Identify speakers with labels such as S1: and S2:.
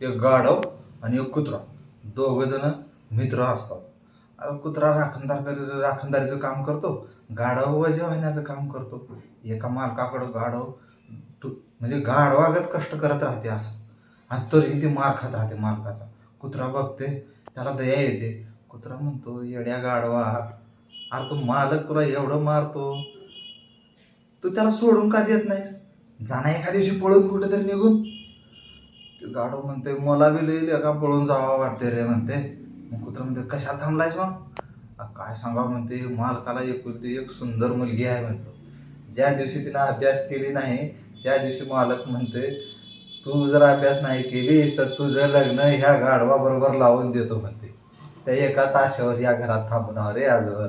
S1: एक गाढव आणि एक कुत्रा. दोघ जण मित्र असतात. आता कुत्रा राखणदार कर राखणदारीचं काम करतो गाढव वजे वाहण्याचं काम करतो. एका मालकाकडं गाढव तू म्हणजे गाढवागत कष्ट करत राहते असं. आणि तरीही ती मार खात राहते मालकाचा. कुत्रा बघते त्याला दया येते. कुत्रा म्हणतो येड्या गाढवा अरे तो मालक तुला एवढं मारतो. तू त्याला सोडून का देत नाहीस? जाणं एका दिवशी पळून कुठेतरी निघून गाडो गाढव म्हणते मला बी लई का पळून जावं वाटते रे म्हणते. मग कुत्र म्हणते कशा थांबलायस मग? काय सांगा म्हणते मालकाला एकुलती एक सुंदर मुलगी आहे म्हणतो. ज्या दिवशी तिनं अभ्यास केली नाही त्या दिवशी मालक म्हणते तू जर अभ्यास नाही केलीस तर तुझं लग्न ह्या गाढवाबरोबर लावून देतो म्हणते. त्या एकाच आशेवर या घरात थांबणार रे आजवर.